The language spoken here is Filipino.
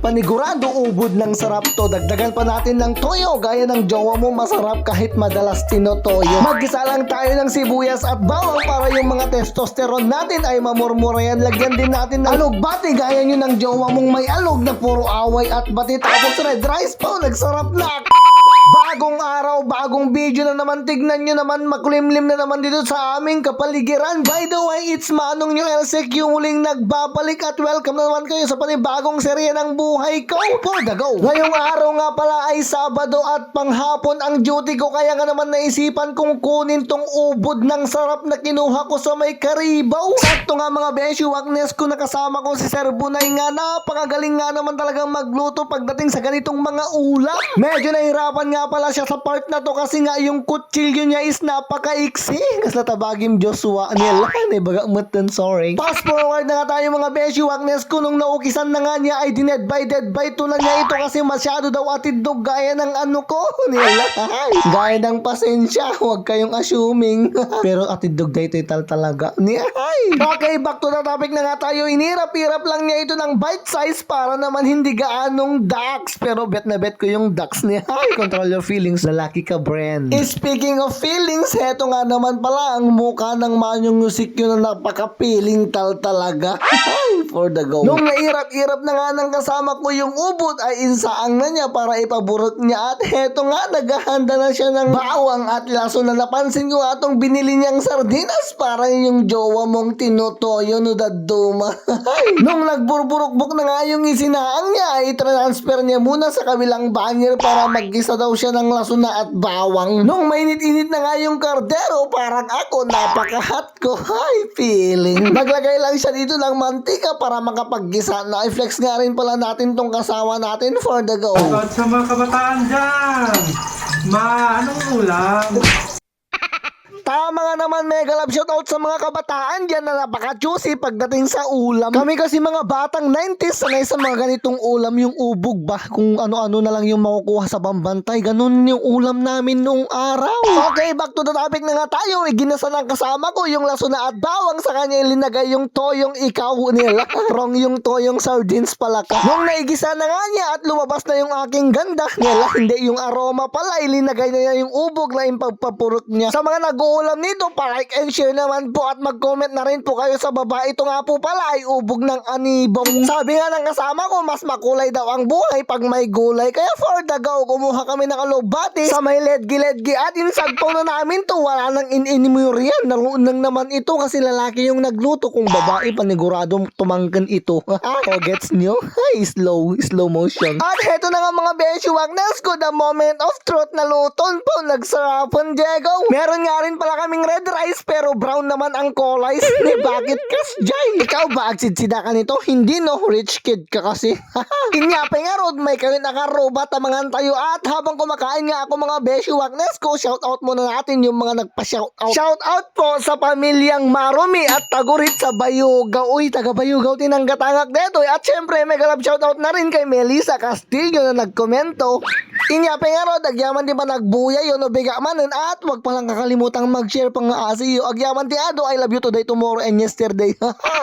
Panigurado ubod ng sarap to. Dagdagan pa natin ng toyo. Gaya ng jowa mo masarap kahit madalas tinotoyo. Magisa lang tayo ng sibuyas at bawang para yung mga testosterone natin ay mamurmura yan. Lagyan din natin ng alugbati. Gaya nyo ng jowa mong may alog na puro away at bati. Tapos red rice po. Nagsarap na. Bagong araw, bagong video na naman. Tignan nyo naman, makulimlim na naman dito sa aming kapaligiran. By the way, it's Manong nyo LCQ muling nagbabalik at welcome na naman kayo sa panibagong serye ng buhay ko. For the go! Ngayong araw nga pala ay Sabado at panghapon ang duty ko kaya nga naman naisipan kong kunin tong ubod ng sarap na kinuha ko sa may karibaw. Sakto nga mga beshi, wagnes ko nakasama ko si Sir Bunay nga napakagaling nga naman talagang magluto pagdating sa ganitong mga ulam. Medyo nahirapan nga pala siya sa part na to kasi nga yung kutsilyo niya is napakaiksi. Kasi natabagim Joshua nila. Ibaga matan, sorry. Fast forward na nga tayo mga beshi, wagnes ko nung naukisan na nga niya ay dined by dead by to na niya ito kasi masyado daw atidog gaya ng ano ko. Nila. Gaya ng pasensya, huwag kayong assuming. Pero atidog dito tal talaga. Niya. Okay, back to the topic na nga tayo. Inirap-irap lang niya ito ng bite size para naman hindi gaanong ducks. Pero bet na bet ko yung ducks niya. Ay, control your feelings. Lalaki ka, Bren. Eh, Speaking of feelings, heto nga naman pala ang mukha ng Manyong Music yun na napaka-feeling tal talaga. For the go. Nung nairap-irap na nga ng kasama ko yung ubod ay insaang na niya para ipaburot niya at heto nga naghahanda na siya ng bawang at laso na napansin ko nga tong binili niyang sardinas para yung jowa mong tinutoyo no daduma. Nung nagburburukbok na nga yung isinaang niya ay transfer niya muna sa kabilang banyer para maggisa daw siya ng laso na at bawang. Nung mainit-init na nga yung kardero parang ako napaka-hot ko. Hi, feeling. Naglagay lang siya dito ng mantika para makapaggisa na i-flex nga rin pala natin tong kasama natin for the go. At sa mga kabataan dyan, ma, anong ulam? Tama nga naman, mega love shoutout sa mga kabataan dyan na napaka-juicy pagdating sa ulam. Kami kasi mga batang 90s, sanay sa mga ganitong ulam, yung ubog ba? Kung ano-ano na lang yung makukuha sa bambantay, ganun yung ulam namin nung araw. Okay, back to the topic na nga tayo. Iginasa ng kasama ko yung laso na at bawang sa kanya ilinagay yung toyong ikaw nila. Wrong yung toyong sardines pala ka. Nung naigisa na nga niya at lumabas na yung aking ganda nila, hindi yung aroma pala, ilinagay na niya yung ubog na impagpapurot niya. Sa mga nag-uulam nito, pa-like and share naman po at mag-comment na rin po kayo sa baba. Ito nga po pala ay ubog ng anibong. Sabi nga ng kasama ko, mas makulay daw ang buhay pag may gulay. Kaya for the go, kumuha kami ng alobati sa may ledgi-ledgi at insagpaw na namin to. Wala nang in-inimure yan. Naruunang naman ito kasi lalaki yung nagluto. Kung babae, paniguradong tumangkan ito. o gets nyo? Slow, slow motion. At heto na nga mga besyo, Wagnas ko, the moment of truth na luton po, nagsarapon, Diego. Meron nga rin pala kaming red rice pero brown naman ang kulay. Ni bakit kas Jay? Ikaw ba agsidsida ka nito? Hindi no, rich kid ka kasi. Inyapay nga rod, may kayo nakaroba tamangan tayo at habang kumakain nga ako mga besyo Wagnas ko, shout out muna natin yung mga nagpa-shout out. Shout out po sa pamilyang Marumi at Tagurit sa Bayugaw. Uy, taga Bayugaw tinanggatangak dito. At syempre, may galap shout out na rin kay Melissa Castillo na nagkomento. Inyapay nga rod, agyaman di ba nagbuya yun o biga manin at wag palang kakalimutang mag-share pang asiyo. Agyaman ti ado, I love you today, tomorrow, and yesterday.